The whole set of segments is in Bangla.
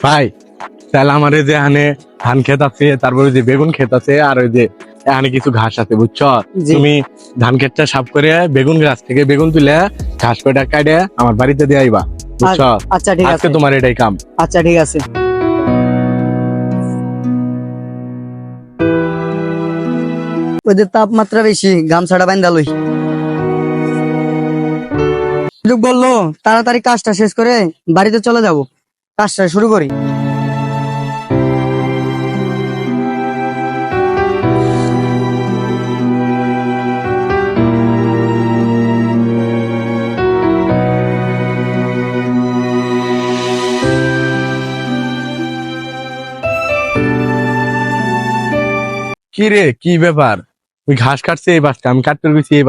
ভাই তাহলে আমার এই যে এখানে ধান ক্ষেত আছে তারপরে যে বেগুন ক্ষেত আছে আর ওই যে এখানে কিছু ঘাস আছে বুঝছ? তুমি ধান ক্ষেতটা সাফ করে বেগুন গাছ থেকে বেগুন তুলে ঘাস কয়টা কাটে আমার বাড়িতে দিয়ে আইবা বুঝছ? আচ্ছা ঠিক আছে। তোমার এটাই কাম। আচ্ছা ঠিক আছে। ওদের তাপমাত্রা বেশি গামছাড়া বাইন্দা লই। বলল তাড়াতাড়ি কাজটা শেষ করে বাড়িতে চলে যাব। কাজটা শুরু করি। কি রে, কি ব্যাপার? তুই ঘাস কাটছে এই বাসটা আমি কাটতে গেছি এই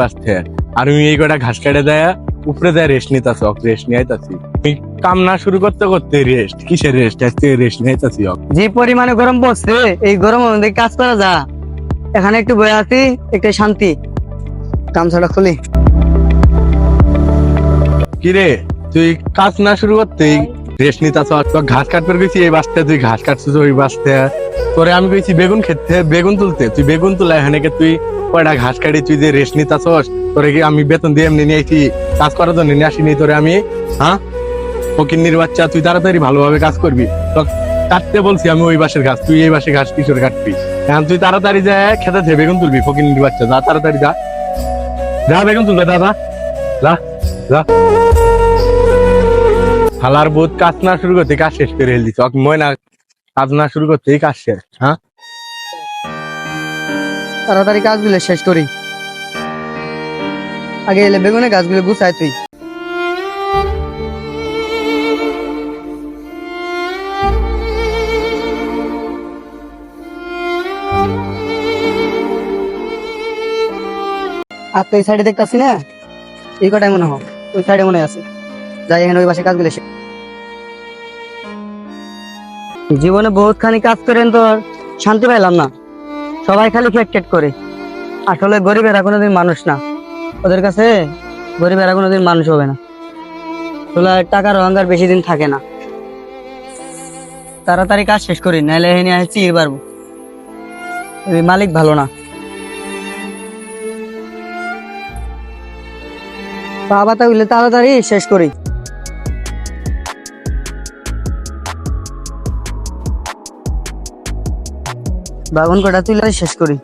আর আমি এই কটা ঘাস কেটে দেয়। উপরে যায় রেস্ট নিতাছি রেস্ট নিয়ে আইতাছি। কাম না শুরু করতে করতে রেস্ট কিসের রেস্ট আজকে রেস্ট নিয়ে আইতাছি যে পরিমাণে গরম পড়ছে এই গরম মধ্যে কাজ করা যা। এখানে একটু বয়ে আছি একটু শান্তি। গামছাটা খুলি। কি রে তুই কাজ না শুরু করতে রেস্ট নিতাছ ঘাস কাটতে গেছি এই বাসতে তুই ঘাস কাটছিস, ওই বাসতে। তোরে আমি কইছি, বেগুন খেতে, বেগুন তুলতে, তুই বেগুন তুলা, এখানে তুই কয়টা ঘাস কাটি, তুই যে রেস্ট নিতাছস তোরে কি আমি বেতন দিয়ে এমনি নিয়ে আইছি, কাজ করার জন্য নিয়ে আসিনি, তোরে আমি হ্যাঁ? ফকিন্নির বাচ্চা, তুই তাড়াতাড়ি ভালোভাবে কাজ করবি। তো কাটতে বলছি আমি ওই বাসের ঘাস, তুই এই বাসে ঘাস কিশোর কাটবি। এখন তুই তাড়াতাড়ি যা, খেতে থেকে বেগুন তুলবি, ফকিন্নির বাচ্চা, যা, তাড়াতাড়ি যা। যা, বেগুন তুলবে দাদা যা যা। হালার বোধ কাজ না শুরু করতে কাজ শেষ করে হেল দিচ্ছে ময়না কাজ না শুরু করতেই কাজ শেষ হ্যাঁ? তাড়াতাড়ি কাজগুলো শেষ করি। আগে এলে বেগুনে গাছগুলো গুছায় তুই। আর তো এই সাইডে দেখতেছি না? এই কটাই মনে হয়? ওই সাইডে মনে আছে। যাই, এখানে ওই পাশে কাজগুলো জীবনে বহুত খানি কাজ করেন তো শান্তি পাইলাম না। সবাই খালি খেট করে। আসলে গরিবেরা কোনোদিন মানুষ না। ওদের কাছে গরিবেরা কোনোদিন মানুষ হবে না। আসলে টাকার অহংকার বেশি দিন থাকে না। তাড়াতাড়ি কাজ শেষ করি নাহলে এনে আসছি পারব মালিক ভালো না। বাবা তাহলে তাড়াতাড়ি শেষ করি। বাগুন কটা তুলে শেষ করি।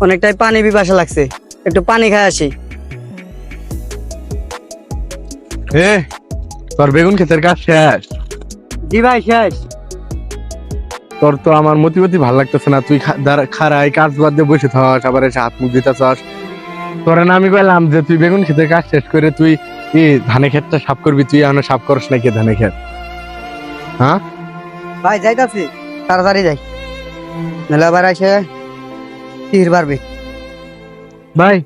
অনেকটাই পানি পিপাসা লাগছে। একটু পানি খাই আসি। এ তোর বেগুন ক্ষেতের কাজ শেষ? জি ভাই শেষ। তোর তো আমার মতিমতি ভালো লাগতেছে না। তুই খা- দাঁড়া- খাড়াই কাজ বাদ দিয়ে বসে থাক আবার এসে হাত মুখ দিতেছস তোরে না আমি বললাম যে তুই বেগুন ক্ষেতের কাজ শেষ করে তুই কি ধানে ক্ষেতটা সাফ করবি? তুই এখন সাফ করস নাকি ধানে ক্ষেত? হ্যাঁ? ভাই যাইতাছি। তাড়াতাড়ি যাই। নাহলে আবার এসে তীর পারবে ভাই।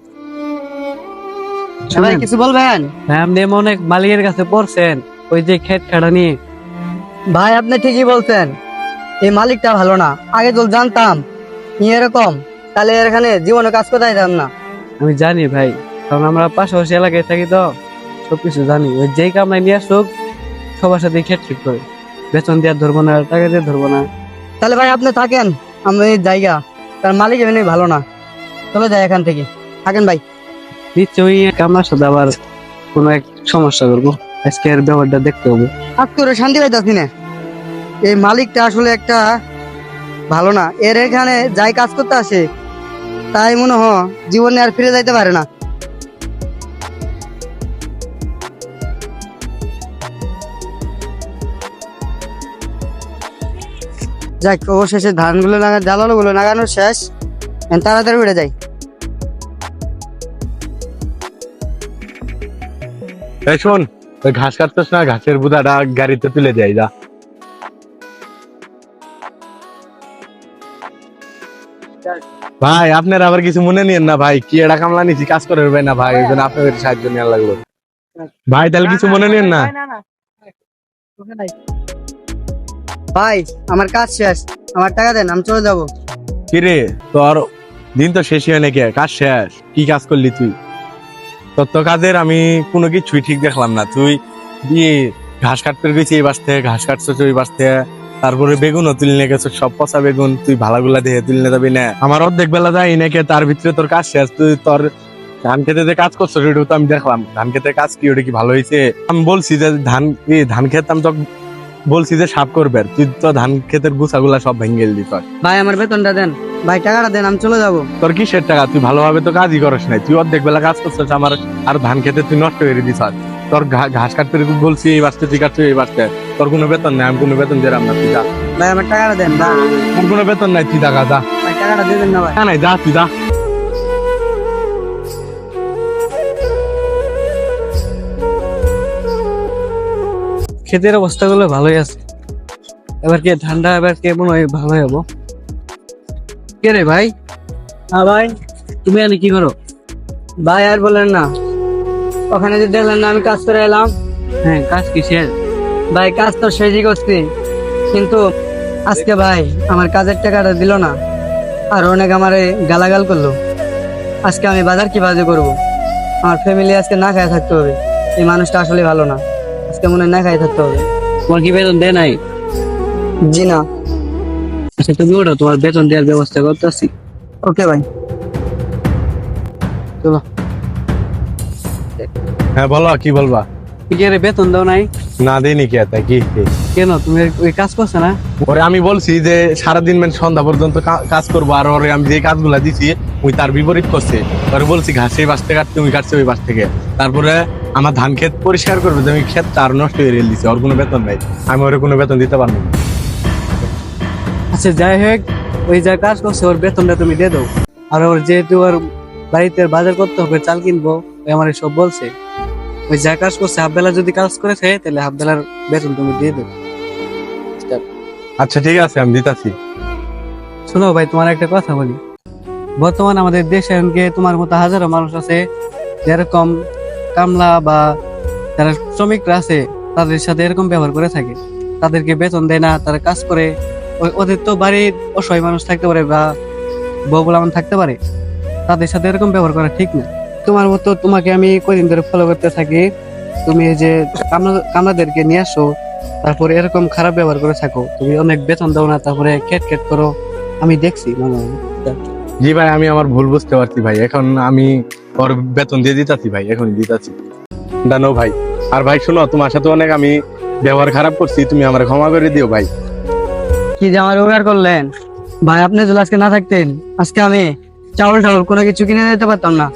ভাই কিছু বলবেন? ভাই আপনি এক মালিকের কাছে পড়ছেন ওই যে ক্ষেত খাড়া নিয়ে। ভাই আপনি ঠিকই বলছেন। এই মালিকটা ভালো না। আগে তো জানতাম। ই এরকম। তাহলে এখানে জীবনে কাজ করতে যেতাম না। আমি জানি ভাই কারণ আমরা পাশাপাশি এলাকায় থাকি তো সবকিছু জানি। ওই যেই কামড়ায় নিয়ে আসুক সবার সাথে খেট ঠিক করে। বেতন দিয়ে ধরবো না টাকা দিয়ে ধরবো না। তাহলে ভাই আপনি থাকেন আমি জায়গা তার মালিক এমনি ভালো না। চলে যায় এখান থেকে। থাকেন ভাই। নিশ্চয়ই কামড়ার সাথে আবার কোনো এক সমস্যা করব। আজকে এর ব্যাপারটা দেখতে হবে। আজ করে শান্তি পাইতাছি না। এই মালিকটা আসলে একটা ভালো না। এর এখানে যাই কাজ করতে আসে তাই মনে হয় জীবনে আর ফিরে যাইতে পারে না। যাক, অবশেষে ধানগুলো লাগা গুলো লাগানো শেষ। তাড়াতাড়ি উঠে যাই। শোন, ওই ঘাস কাটতেছ না, ঘাসের বুদাটা গাড়িতে তুলে দেয়, যা। ভাই আপনার আবার কিছু মনে নিয়েন না ভাই কি এটা কামলা নিছি কাজ করে হবে না ভাই ওই আপনাদের সাহায্য নেওয়া লাগল। ভাই তাহলে কিছু মনে নিয়েন না? ভাই আমার কাজ শেষ। আমার টাকা দেন আমি চলে যাব। কিরে তোর দিন তো শেষই হয় নাকি? কাজ শেষ কি কাজ করলি তুই? তোর তো কাজের আমি কোনো কিছুই ঠিক দেখলাম না। তুই দিয়ে ঘাস কাটতে গেছি এই বাসতে ঘাস কাটছো ওই বাসতে তারপরে বেগুনও তুলনে গেছো সব পচা বেগুন তুই ভালোগুলা দেখে তুলনে যাবি না। আমার অর্ধেক বেলা যাই নাকি তার ভিতরে তোর কাজ শেষ তুই তোর ধান খেতে যে কাজ করছ সেটাও তো আমি দেখলাম। ধান খেতে কাজ কি ওটা কি ভালো হয়েছে? আমি বলছি যে ধান ধান খেত আমি তো বলছি যে সাফ করবে তুই তো ধান খেতের গুছাগুলা সব ভেঙে দিস ভাই আমার বেতনটা দেন। ভাই টাকাটা দেন আমি চলে যাব। তোর কিসের টাকা? তুই ভালোভাবে তো কাজই করস নাই তুই অর্ধেক বেলা কাজ করছিস আমার আর ধান খেতে তুই নষ্ট করে দিস তোর ঘা- ঘাস কাটতে বলছি এই বাসতে তুই কাটছিস এই বাসতে। তোর কোনো বেতন নাই আমি কোনো বেতন দিলাম না তুই যা। ভাই আমার টাকাটা দেন ভাই তোর কোনো বেতন নাই তুই টাকা যা। টাকাটা দিয়ে দেন না ভাই। হ্যাঁ নাই যা তুই যা। ক্ষেতের অবস্থাগুলো ভালোই আছে। এবার কে ঠান্ডা এবার কে মনে হয় ভালো হব। কে রে ভাই? হ্যাঁ ভাই। তুমি আনি কি করো? ভাই আর বলেন না। ওখানে যে দেখলেন না আমি কাজ করে এলাম। হ্যাঁ কাজ কিসের? ভাই কাজ তো শেষই করছি। কিন্তু আজকে ভাই আমার কাজের টাকাটা দিল না। আর অনেক আমারে গালাগাল করল। আজকে আমি বাজার কি বাজে করব? আমার ফ্যামিলি আজকে না খায় থাকতে হবে। এই মানুষটা আসলে ভালো না। আজকে মনে না খায় থাকতে হবে। তোমার কি বেতন দেয় নাই? জি না। আচ্ছা তুমি ওটা তোমার বেতন দেওয়ার ব্যবস্থা করতেছি। ওকে ভাই। চলো। হ্যাঁ বলো কি বলবা? কি রে বেতন দাও নাই? না দেয়নি কি এত কি? কেন? তুমি ওই কাজ করছ না? ওরে আমি বলছি যে সারাদিন মানে সন্ধ্যা পর্যন্ত কাজ করব আর ওরে আমি যে কাজগুলা দিছি ওই তার বিপরীত করছে। ওরে বলছি ঘাস এই বাস থেকে কাটতে ওই কাটছে ওই বাস থেকে। তারপরে আমার ধান ক্ষেত পরিষ্কার করবে আমি ক্ষেত তার নষ্ট হয়ে রেল দিছি ওর কোনো বেতন নাই। আমি ওরে কোনো বেতন দিতে পারব না। আচ্ছা যাই হোক ওই যা কাজ করছে ওর বেতনটা তুমি দিয়ে দাও। আর ওর যেহেতু ওর বাড়িতে বাজার করতে হবে চাল কিনবো ওই আমার সব বলছে। ওই যা কাজ করছে হাফবেলা যদি কাজ করেছে তাহলে হাফ বেলার বেতন তুমি দিয়ে দেবে। আচ্ছা ঠিক আছে আমি দিতাছি। শোনো ভাই তোমার একটা কথা বলি। বর্তমান আমাদের দেশে এমনকি তোমার মতো হাজারো মানুষ আছে যেরকম কামলা বা যারা শ্রমিকরা আছে তাদের সাথে এরকম ব্যবহার করে থাকে। তাদেরকে বেতন দেয় না তারা কাজ করে। ওই- ওদের তো বাড়ির অসহায় মানুষ থাকতে পারে বা বউ গোলামান থাকতে পারে। তাদের সাথে এরকম ব্যবহার করা ঠিক না। তোমার মতো তোমাকে আমি কদিন ধরে ফলো করতে থাকি। তুমি এই যে কামলা নিয়ে আসো তারপরে এরকম খারাপ ব্যবহার করে থাকো। তুমি অনেক বেতন দাও না তারপরে খেট খেট করো। আমি দেখছি মাঝে। জি ভাই আমি আমার ভুল বুঝতে পারছি ভাই। এখন আমি ওর বেতন দিয়ে দিতাছি ভাই এখন দিতাছি। জানো ভাই। আর ভাই শোনো তোমার সাথে অনেক আমি ব্যবহার খারাপ করছি তুমি আমার ক্ষমা করে দিও ভাই। কি যে আমার উপকার করলেন? ভাই আপনি যদি আজকে না থাকতেন আজকে আমি চাউল টাউল কোনো কিছু কিনে দিতে পারতাম না।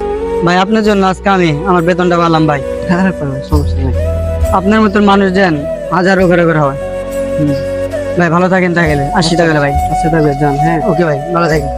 ভাই, আপনার জন্য আজকে আমি আমার বেতনটা পালাম ভাই। সমস্যা নেই। আপনার মতন মানুষ যেন হাজারো ঘরে ঘরে হয়। ভাই, ভালো থাকেন তাহলে। আশি টাকা ভাই, আশি তবে যান হ্যাঁ ওকে ভাই, ভালো থাকেন।